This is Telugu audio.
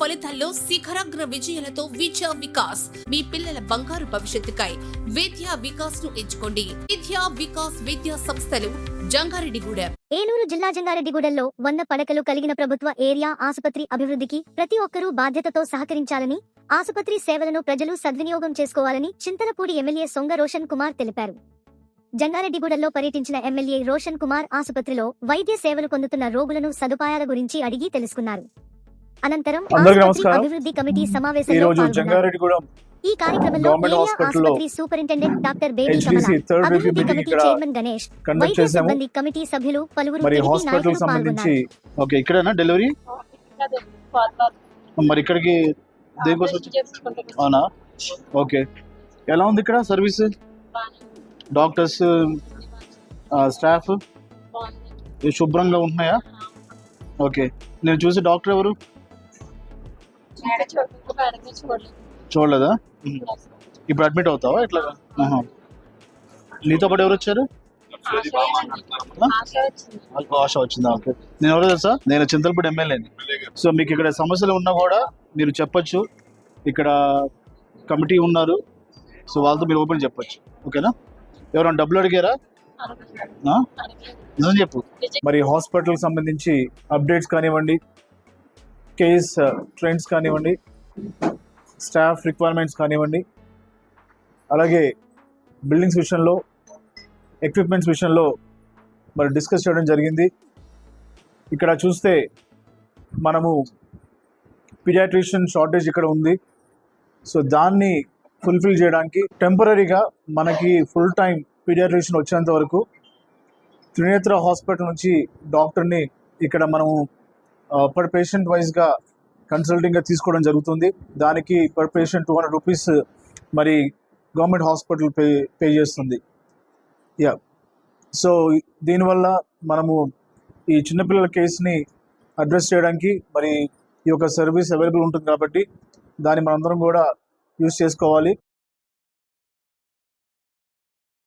ఫలితాల్లో శిఖరాగ్ర విజయాలతో విద్యా వికాస్. మీ పిల్లల బంగారు భవిష్యత్తుకై విద్యా వికాస్ను ఎంచుకోండి. విద్యా వికాస్ విద్యా సంస్థలు జంగారెడ్డిగూడెం. ఏలూరు జిల్లా జంగారెడ్డిగూడెంలో వంద పడకలు కలిగిన ప్రభుత్వ ఏరియా ఆసుపత్రి అభివృద్ధికి ప్రతి ఒక్కరూ బాధ్యతతో సహకరించాలని ఆసుపత్రి సేవలను ప్రజలు సద్వినియోగం చేసుకోవాలని చింతలపూడి ఎమ్మెల్యే సొంగ రోషన్ కుమార్ తెలిపారు. జంగారెడ్డిగూడెంలో పర్యటించిన ఎమ్మెల్యే రోషన్ కుమార్ ఆసుపత్రిలో వైద్య సేవలు పొందుతున్న రోగులను సదుపాయాల గురించి అడిగి తెలుసుకున్నారు. అనంతరం అందరికీ ఆసుపత్రి నమస్కారం. అభివృద్ధి కమిటీ ఈ సమావేశంలో పాల్గొన్నారు. ఈ కార్యక్రమంలో ఆసుపత్రి సూపరింటెండెంట్ డాక్టర్ బేబీ కమల అభివృద్ధి కమిటీ చైర్మన్ గణేష్ వైద్య సిబ్బంది కమిటీ సభ్యులు పలువురు నాయకులు పాల్గొన్నారు. ఓకే ఇక్కడేనా డెలివరీ? మరి ఇక్కడికి అవునా? ఓకే. ఎలా ఉంది ఇక్కడ సర్వీస్? Doctors staff? శుభ్రంగా ఉంటున్నాయా? ఓకే. నేను చూసి డాక్టర్ ఎవరు? చూడలేదా. ఇప్పుడు అడ్మిట్ అవుతావా ఇట్లా. నీతో పాటు ఎవరు వచ్చారు? ఆశ వచ్చిందా. ఓకే. నేను ఎవరు తెలుసా? నేను చింతలపూడి ఎమ్మెల్యేని. సో మీకు ఇక్కడ సమస్యలు ఉన్నా కూడా మీరు చెప్పొచ్చు. ఇక్కడ కమిటీ ఉన్నారు. సో వాళ్ళతో మీరు ఓపెన్ చెప్పొచ్చు. ఓకేనా? ఎవరైనా డబ్బులు అడిగారా? నిజం చెప్పు. మరి హాస్పిటల్ సంబంధించి అప్డేట్స్ కానివ్వండి కేస్ ట్రెండ్స్ uh, కానివ్వండి స్టాఫ్ రిక్వైర్మెంట్స్ కానివ్వండి అలాగే బిల్డింగ్స్ విషయంలో ఎక్విప్మెంట్స్ విషయంలో మరి డిస్కస్ చేయడం జరిగింది. ఇక్కడ చూస్తే మనము పిడియాట్రిషియన్ షార్టేజ్ ఇక్కడ ఉంది. సో దాన్ని ఫుల్ఫిల్ చేయడానికి టెంపరీగా మనకి ఫుల్ టైం పీడియాట్రిషియన్ వచ్చేంత వరకు త్రినేత్ర హాస్పిటల్ నుంచి డాక్టర్ని ఇక్కడ మనము పర్ పేషెంట్ వైజ్గా కన్సల్టింగ్గా తీసుకోవడం జరుగుతుంది. దానికి per patient two hundred rupees మరి గవర్నమెంట్ హాస్పిటల్ పే పే చేస్తుంది. యా సో దీనివల్ల మనము ఈ చిన్నపిల్లల కేసుని అడ్రస్ చేయడానికి మరి ఈ యొక్క సర్వీస్ అవైలబుల్ ఉంటుంది కాబట్టి దాన్ని మనందరం కూడా యూస్ చేసుకోవాలి.